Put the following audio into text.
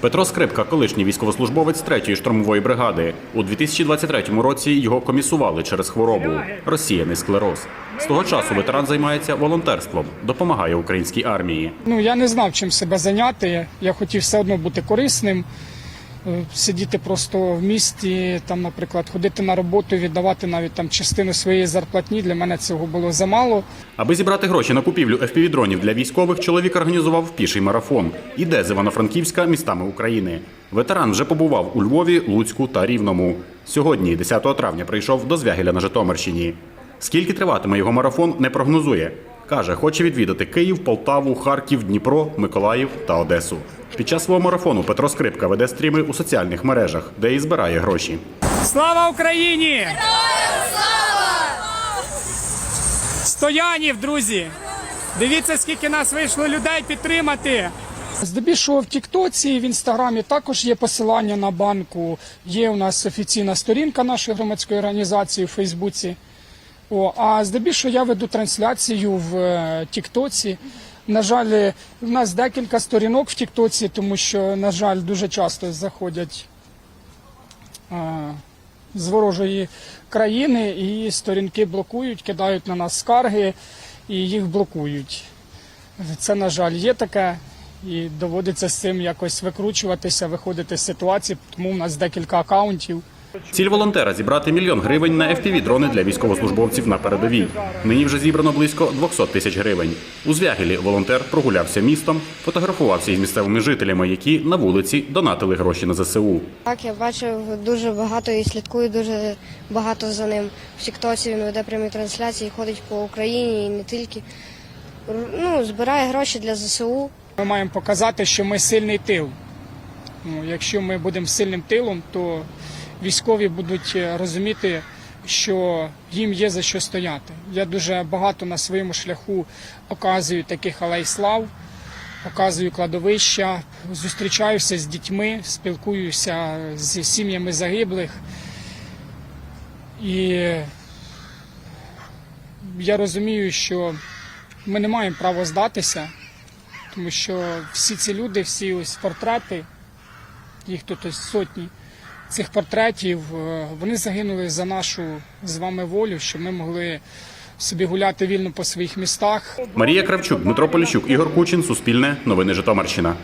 Петро Скрипка, колишній військовослужбовець 3-ї штурмової бригади. У 2023 році його комісували через хворобу розсіяний склероз. З того часу ветеран займається волонтерством, допомагає українській армії. Ну я не знав, чим себе зайняти. Я хотів все одно бути корисним, сидіти просто в місті, там, наприклад, ходити на роботу, віддавати навіть там частину своєї зарплатні. Для мене цього було замало. Аби зібрати гроші на купівлю FPV-дронів для військових, чоловік організував піший марафон. Іде з Івано-Франківська містами України. Ветеран вже побував у Львові, Луцьку та Рівному. Сьогодні, 10 травня, прийшов до Звягеля на Житомирщині. Скільки триватиме його марафон, не прогнозує. Каже, хоче відвідати Київ, Полтаву, Харків, Дніпро, Миколаїв та Одесу. Під час свого марафону Петро Скрипка веде стріми у соціальних мережах, де і збирає гроші. Слава Україні! Стоянів, друзі! Дивіться, скільки нас вийшло людей підтримати. Здебільшого в Тіктоці, в інстаграмі також є посилання на банку. Є у нас офіційна сторінка нашої громадської організації у Фейсбуці. О, а здебільшого я веду трансляцію в е, Тіктоці. На жаль, е, у нас декілька сторінок в Тіктоці, тому що, на жаль, дуже часто заходять е, з ворожої країни і сторінки блокують, кидають на нас скарги і їх блокують. Це, на жаль, є таке, і доводиться з цим якось викручуватися, виходити з ситуації, тому у нас декілька акаунтів. Ціль волонтера зібрати мільйон гривень на FPV-дрони для військовослужбовців на передовій. Нині вже зібрано близько 200 тисяч гривень. У Звягелі волонтер прогулявся містом, фотографувався із місцевими жителями, які на вулиці донатили гроші на ЗСУ. Так, я бачив дуже багато і слідкую дуже багато за ним. В Тіктоці він веде прямі трансляції, ходить по Україні і не тільки. Ну, збирає гроші для ЗСУ. Ми маємо показати, що ми сильний тил. Ну, якщо ми будемо сильним тилом, то військові будуть е, розуміти, що їм є за що стояти. Я дуже багато на своєму шляху показую таких алей слав, показую кладовища, зустрічаюся з дітьми, спілкуюся з сім'ями загиблих. І я розумію, що ми не маємо права здатися тому що всі ці люди, всі ось портрети, їх тут ось сотні цих портретів, е, вони загинули за нашу з вами волю, щоб ми могли собі гуляти вільно по своїх містах. Марія Кравчук, Дмитро Поліщук, Ігор Кучин, Суспільне, Новини Житомирщина.